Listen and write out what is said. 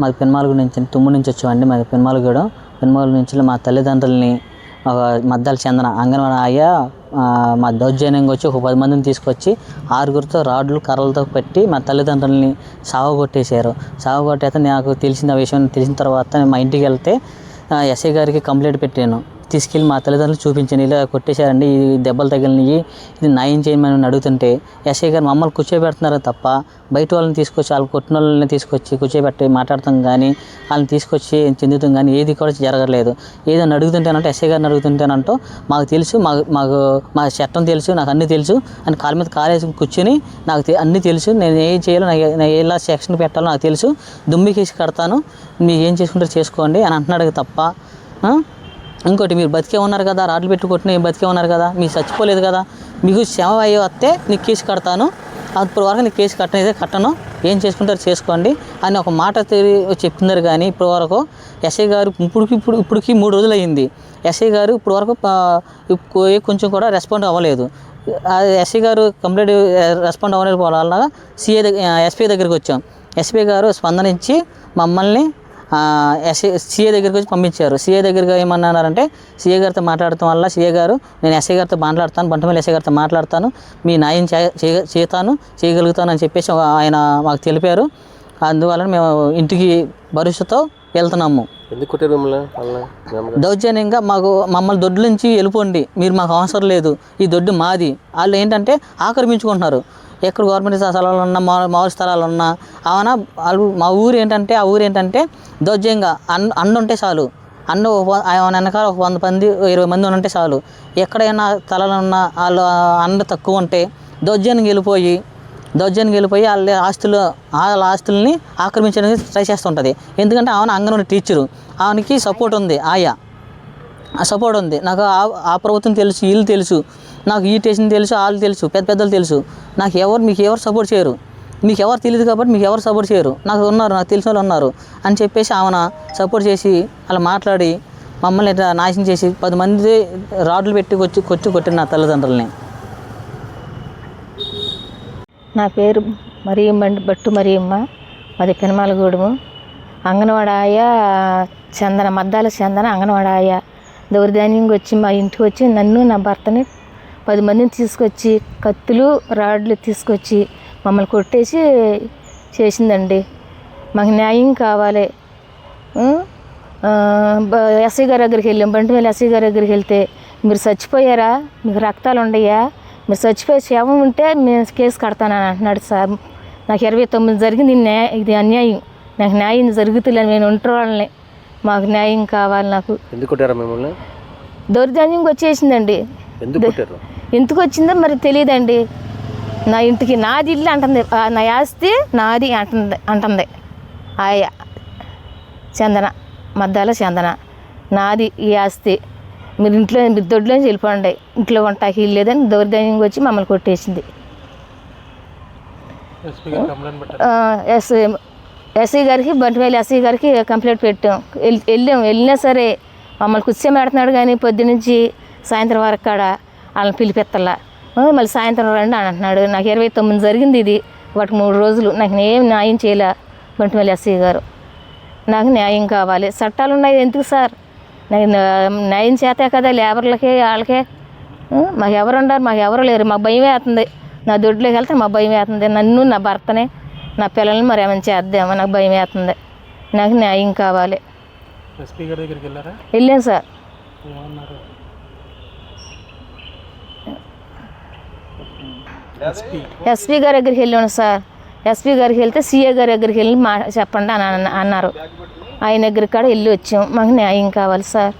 మాది పెన్మాలగూడ నుంచి తుమ్ము నుంచి వచ్చామండి. మాది పెన్మాలగూడ పెన్మాలగూడ నుంచి మా తల్లిదండ్రులని మద్దాల చందన అంగన్వాడీ అయ్యా మా దౌర్జన్యంగా వచ్చి ఒక పది మందిని తీసుకొచ్చి ఆరుగురితో రాడ్లు కర్రలతో పెట్టి మా తల్లిదండ్రులని సావగొట్టేశారు సావగొట్టేస్తే నాకు తెలిసిన విషయం తెలిసిన తర్వాత మా ఇంటికి వెళ్తే ఎస్ఐ గారికి కంప్లైంట్ పెట్టాను. తీసుకెళ్ళి మా తల్లిదండ్రులు చూపించండి ఇలా కొట్టేశారండి. ఈ దెబ్బలు తగిలినవి ఇది న్యాయం చేయమని అడుగుతుంటే ఎస్ఐ గారు మమ్మల్ని కూర్చోబెడుతున్నారు తప్ప బయట వాళ్ళని తీసుకొచ్చి వాళ్ళు కొట్టిన వాళ్ళని తీసుకొచ్చి కూర్చోబెట్టి మాట్లాడతాం కానీ వాళ్ళని తీసుకొచ్చి చెందుతాం కానీ ఏది కూడా జరగలేదు ఏదైనా అడుగుతుంటేనంటే ఎస్ఐ గారిని అడుగుతుంటేనంటూ మాకు తెలుసు మాకు మాకు మా చట్టం తెలుసు నాకు అన్నీ తెలుసు అని కాళ్ళ మీద కాలేసి కూర్చొని నాకు అన్నీ తెలుసు నేను ఏం చేయాలో నాకు ఏ- నేను ఎలా సెక్షన్ పెట్టాలో నాకు తెలుసు దుమ్మికేసి కడతాను మీరు ఏం చేసుకుంటారో చేసుకోండి అని అంటున్నాడు తప్ప ఇంకోటి మీరు బతికే ఉన్నారు కదా రాడ్లు పెట్టి బతికే ఉన్నారు కదా మీరు చచ్చిపోలేదు కదా మీకు శ్రమ అయ్యో వస్తే నీకు కేసు కడతాను అప్పుడు వరకు నీకు కేసు కట్టనైతే కట్టను ఏం చేసుకుంటారు చేసుకోండి అని ఒక మాట చెప్తున్నారు కానీ ఇప్పటి వరకు ఎస్ఐ గారు ఇప్పుడుకి ఇప్పుడు ఇప్పటికి మూడు రోజులు అయ్యింది ఎస్ఐ గారు ఇప్పుడు వరకు కొంచెం కూడా రెస్పాండ్ అవ్వలేదు. ఎస్ఐ గారు కంప్లీట్ రెస్పాండ్ అవ్వలేకపోవడం వల్ల సిఏ దగ్గర ఎస్పీ దగ్గరికి వచ్చాం. ఎస్పీ గారు స్పందనించి మమ్మల్ని ఎస్ఏ సీఏ దగ్గరికి వచ్చి పంపించారు. సీఏ దగ్గరికి ఏమన్నారంటే సీఏ గారితో మాట్లాడటం వల్ల సీఏ గారు నేను ఎస్ఐ గారితో మాట్లాడతాను బంటమల్లి ఎస్ఐ గారితో మాట్లాడతాను మీ న్యాయం చేతాను చేయగలుగుతాను అని చెప్పేసి ఆయన మాకు తెలిపారు. అందువలన మేము ఇంటికి భరోసాతో వెళ్తున్నాము. దౌర్జన్యంగా మాకు మమ్మల్ని దొడ్ల నుంచి వెళ్ళిపోండి మీరు మాకు అవసరం లేదు. ఈ దొడ్డు మాది. వాళ్ళు ఏంటంటే ఆక్రమించుకుంటున్నారు. ఎక్కడ గవర్నమెంట్ స్థలాలు ఉన్నా మా మామూలు స్థలాలు ఉన్నా అవునా? వాళ్ళు మా ఊరు ఏంటంటే ఆ ఊరు ఏంటంటే దౌర్జంగా అన్న అన్న ఉంటే చాలు. అన్న ఆయన వెనకాల ఒక వంద మంది ఇరవై మంది ఉంటే చాలు. ఎక్కడైనా స్థలాలు ఉన్నా వాళ్ళు అన్న తక్కువ ఉంటే దౌర్జన్యం వెళ్ళిపోయి దౌర్జన్యం వెళ్ళిపోయి వాళ్ళ ఆస్తులు వాళ్ళ ఆస్తుల్ని ఆక్రమించడానికి ట్రై చేస్తుంటుంది. ఎందుకంటే ఆమె అంగన్వాడీ టీచరు ఆమెకి సపోర్ట్ ఉంది ఆయా. ఆ సపోర్ట్ ఉంది. నాకు ఆ- ఆ ప్రభుత్వం తెలుసు వీళ్ళు తెలుసు. నాకు ఈ స్టేషన్ తెలుసు వాళ్ళు తెలుసు పెద్ద పెద్దలు తెలుసు. నాకు ఎవరు మీకు ఎవరు సపోర్ట్ చేయరు. మీకు ఎవరు తెలియదు కాబట్టి మీకు ఎవరు సపోర్ట్ చేయరు. నాకు ఉన్నారు నాకు తెలిసిన వాళ్ళు ఉన్నారు అని చెప్పేసి ఆమెన సపోర్ట్ చేసి అలా మాట్లాడి మమ్మల్ని ఇట్లా నాశనం చేసి పది మంది రాడ్లు పెట్టి కొచ్చి కొచ్చి కొట్టిన నా తల్లిదండ్రులని. నా పేరు మరియమ్మ బట్టు మరియమ్మ. మాది పెనమాలగూడెము. అంగన్వాడాయ చందన మద్దాల చందన అంగన్వాడాయ దౌర్ధాన్యంగా వచ్చి మా ఇంటికి వచ్చి నన్ను నా భర్తని పది మందిని తీసుకొచ్చి కత్తులు రాడ్లు తీసుకొచ్చి మమ్మల్ని కొట్టేసి చేసిందండి. మాకు న్యాయం కావాలి. ఎస్ఐ గారి దగ్గరికి వెళ్ళాం. బంటిమేలి ఎస్ఐ గారి దగ్గరికి వెళ్తే మీరు చచ్చిపోయారా? మీకు రక్తాలు ఉండయా మీరు చచ్చిపోయే శవం ఉంటే నేను కేసు కడతానని అంటున్నాడు సార్. నాకు ఇరవై తొమ్మిది జరిగింది. న్యాయ ఇది అన్యాయం. నాకు న్యాయం జరుగుతులేదు నేను ఒంటరి వాళ్ళని. మాకు న్యాయం కావాలి నాకు. ఎందుకు దౌర్జన్యంగా వచ్చేసిందండి. ఎందుకు ఎందుకు వచ్చిందో మరి తెలియదండి. నా ఇంటికి నాది ఇల్లు అంటుంది నా ఆస్తి నాది అంటుంది అంటుంది. ఆయ చందన మద్దాల చందన. నాది ఈ ఆస్తి. మీరు ఇంట్లో మీరు దొడ్లోంచి వెళ్ళిపోండి. ఇంట్లో వంటకి ఇల్లు లేదని దౌర్జన్యంగా వచ్చి మమ్మల్ని కొట్టేసింది. ఎస్ ఎస్ఐ గారికి బంటివేలి ఎస్ఐ గారికి కంప్లైంట్ పెట్టాం. వెళ్ళి- వెళ్ళాం. వెళ్ళినా సరే మమ్మల్ని కూర్చోబెడుతున్నాడు కానీ పొద్దునుంచి సాయంత్రం వరకు కాడ వాళ్ళని పిలిపెత్తలా. మళ్ళీ సాయంత్రం రండి అని అంటున్నాడు. నాకు ఇరవై తొమ్మిది జరిగింది ఇది. వాటికి మూడు రోజులు. నాకు ఏం న్యాయం చేయలే? బంటివేలి ఎస్ఐ గారు. నాకు న్యాయం కావాలి. చట్టాలు ఉన్నాయి ఎందుకు సార్? నాకు న్యాయం చేతే కదా లేబర్లకి వాళ్ళకే. మాకు ఎవరు ఉండరు మాకు ఎవరు లేరు. మాకు భయం వేస్తుంది. నా దొడ్లోకి వెళ్తే మా భయం వేస్తుంది. నన్ను నా భర్తని నా పిల్లల్ని మరి ఏమైనా చేద్దామో? నాకు భయం వేస్తుంది. నాకు న్యాయం కావాలి. ఎస్పీ గారి దగ్గరికి వెళ్ళారా? వెళ్ళాను సార్. ఎస్పీ గారి దగ్గరికి వెళ్ళాను సార్. ఎస్పీ గారికి వెళ్తే సీఏ గారి దగ్గరికి వెళ్ళి మా చెప్పండి అని అన్న- అన్నారు. ఆయన దగ్గర కాడ వెళ్ళి వచ్చాం మాకు న్యాయం కావాలి సార్.